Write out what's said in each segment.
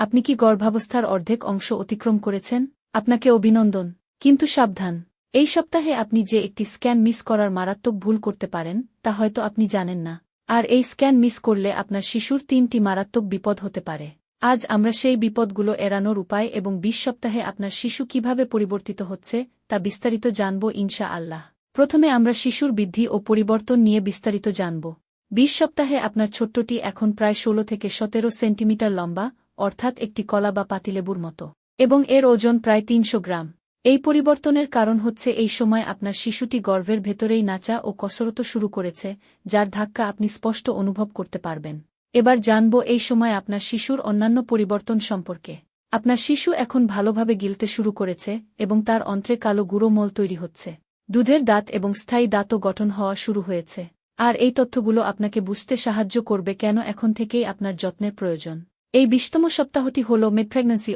আপনি কি গর্ভাবস্থার অর্ধেক অংশ অতিক্রম করেছেন? আপনাকে অভিনন্দন, কিন্তু সাবধান। এই সপ্তাহে আপনি যে একটি স্ক্যান মিস করার মারাত্মক ভুল করতে পারেন, তা হয়তো আপনি জানেন না। আর এই স্ক্যান মিস করলে আপনার শিশুর তিনটি মারাত্মক বিপদ হতে পারে। আজ আমরা সেই বিপদগুলো এড়ানোর উপায় এবং বিশ সপ্তাহে আপনার শিশু কীভাবে পরিবর্তিত হচ্ছে, তা বিস্তারিত জানব ইনশা আল্লাহ প্রথমে আমরা শিশুর বৃদ্ধি ও পরিবর্তন নিয়ে বিস্তারিত জানব। বিশ সপ্তাহে আপনার ছোট্টটি এখন প্রায় ষোলো থেকে সতেরো সেন্টিমিটার লম্বা অর্থাৎ একটি কলা বা পাতিলেবুর মতো, এবং এর ওজন প্রায় তিনশো গ্রাম। এই পরিবর্তনের কারণ হচ্ছে এই সময় আপনার শিশুটি গর্ভের ভেতরেই নাচা ও কসরত শুরু করেছে, যার ধাক্কা আপনি স্পষ্ট অনুভব করতে পারবেন। এবার জানব এই সময় আপনার শিশুর অন্যান্য পরিবর্তন সম্পর্কে। আপনার শিশু এখন ভালোভাবে গিলতে শুরু করেছে, এবং তার অন্ত্রে কালো গুঁড়ো মল তৈরি হচ্ছে। দুধের দাঁত এবং স্থায়ী দাঁতও গঠন হওয়া শুরু হয়েছে। আর এই তথ্যগুলো আপনাকে বুঝতে সাহায্য করবে কেন এখন থেকেই আপনার যত্নের প্রয়োজন। এই বিশতম সপ্তাহটি হল মিড প্রেগন্যান্সি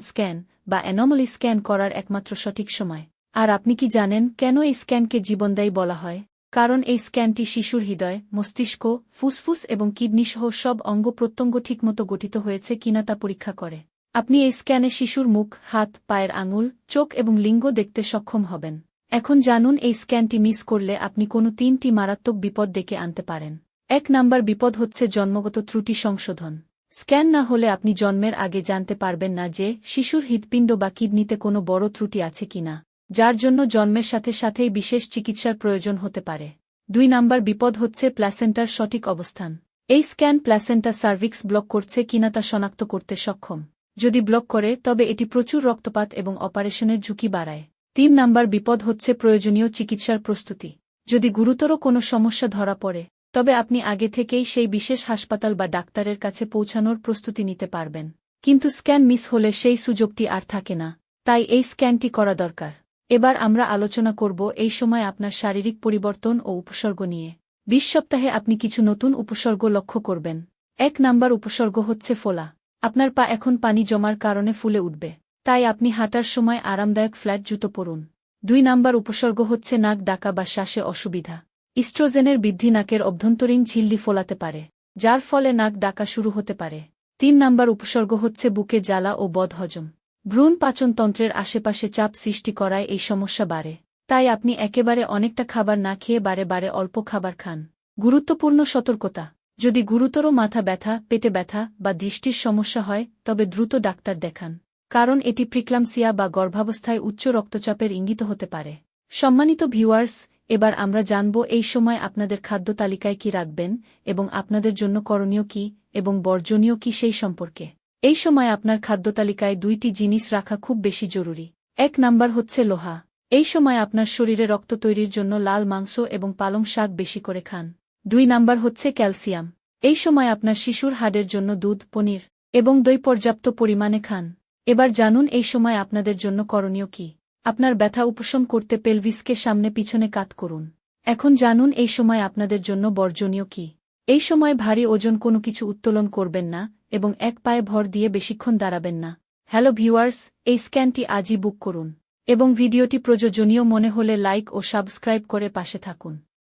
স্ক্যান বা অ্যানোমালি স্ক্যান করার একমাত্র সঠিক সময়। আর আপনি কি জানেন কেন এই স্ক্যানকে জীবনদায়ী বলা হয়? কারণ এই স্ক্যানটি শিশুর হৃদয়, মস্তিষ্ক, ফুসফুস এবং কিডনি সহ সব অঙ্গ প্রত্যঙ্গ ঠিকমতো গঠিত হয়েছে কিনা তা পরীক্ষা করে। আপনি এই স্ক্যানে শিশুর মুখ, হাত, পায়ের আঙুল, চোখ এবং লিঙ্গ দেখতে সক্ষম হবেন। এখন জানুন এই স্ক্যানটি মিস করলে আপনি কোনো তিনটি মারাত্মক বিপদ ডেকে আনতে পারেন। এক নাম্বার বিপদ হচ্ছে জন্মগত ত্রুটি সংশোধন। স্ক্যান না হলে আপনি জন্মের আগে জানতে পারবেন না যে শিশুর হৃদপিণ্ড বা কিডনিতে কোনো বড় ত্রুটি আছে কিনা, যার জন্য জন্মের সাথে সাথেই বিশেষ চিকিৎসার প্রয়োজন হতে পারে। দুই নাম্বার বিপদ হচ্ছে প্ল্যাসেন্টার সঠিক অবস্থান। এই স্ক্যান প্ল্যাসেন্টা সার্ভিক্স ব্লক করছে কিনা তা শনাক্ত করতে সক্ষম। যদি ব্লক করে, তবে এটি প্রচুর রক্তপাত এবং অপারেশনের ঝুঁকি বাড়ায়। তিন নাম্বার বিপদ হচ্ছে প্রয়োজনীয় চিকিৎসার প্রস্তুতি। যদি গুরুতর কোনো সমস্যা ধরা পড়ে তবে আপনি আগে থেকেই সেই বিশেষ হাসপাতাল বা ডাক্তারের কাছে পৌঁছানোর প্রস্তুতি নিতে পারবেন। কিন্তু স্ক্যান মিস হলে সেই সুযোগটি আর থাকে না। তাই এই স্ক্যানটি করা দরকার। এবার আমরা আলোচনা করব এই সময় আপনার শারীরিক পরিবর্তন ও উপসর্গ নিয়ে। বিশ সপ্তাহে আপনি কিছু নতুন উপসর্গ লক্ষ্য করবেন। এক নাম্বার উপসর্গ হচ্ছে ফোলা। আপনার পা এখন পানি জমার কারণে ফুলে উঠবে। তাই আপনি হাঁটার সময় আরামদায়ক ফ্ল্যাট জুতো পরুন। দুই নাম্বার উপসর্গ হচ্ছে নাক ডাকা বা শ্বাসে অসুবিধা। ইস্ট্রোজেনের বৃদ্ধি নাকের অভ্যন্তরীণ ঝিল্লি ফোলাতে পারে, যার ফলে নাক ডাকা শুরু হতে পারে। তিন নাম্বার উপসর্গ হচ্ছে বুকে জ্বালা ও বদহজম ভ্রূণ পাচনতন্ত্রের আশেপাশে চাপ সৃষ্টি করায় এই সমস্যা বাড়ে, তাই আপনি একেবারে অনেকটা খাবার না খেয়ে বারে বারে অল্প খাবার খান। গুরুত্বপূর্ণ সতর্কতা, যদি গুরুতর মাথা ব্যথা, পেটে ব্যথা বা দৃষ্টির সমস্যা হয়, তবে দ্রুত ডাক্তার দেখান, কারণ এটি প্রিক্লামসিয়া বা গর্ভাবস্থায় উচ্চ রক্তচাপের ইঙ্গিত হতে পারে। সম্মানিত ভিউয়ার্স এবার আমরা জানব এই সময় আপনাদের খাদ্য তালিকায় কি রাখবেন এবং আপনাদের জন্য করণীয় কি এবং বর্জনীয় কি সেই সম্পর্কে। এই সময় আপনার খাদ্য তালিকায় দুইটি জিনিস রাখা খুব বেশি জরুরি। এক নাম্বার হচ্ছে লোহা। এই সময় আপনার শরীরে রক্ত তৈরির জন্য লাল মাংস এবং পালং শাক বেশি করে খান। দুই নাম্বার হচ্ছে ক্যালসিয়াম। এই সময় আপনার শিশুর হাড়ের জন্য দুধ, পনির এবং দই পর্যাপ্ত পরিমাণে খান। এবার জানুন এই সময় আপনাদের জন্য করণীয় কি। আপনার ব্যথা উপশম করতে পেলভিসকে সামনে পিছনে কাত করুন। এখন জানুন, এই সময় আপনাদের জন্য বর্জনীয় কি। এই সময় ভারী ওজন কোনো কিছু উত্তোলন করবেন না এবং এক পায়ে ভর দিয়ে বেশিক্ষণ দাঁড়াবেন না। হ্যালো ভিউয়ার্স, এই স্ক্যানটি আজই বুক করুন এবং ভিডিওটি প্রয়োজনীয় মনে হলে লাইক ও সাবস্ক্রাইব করে পাশে থাকুন।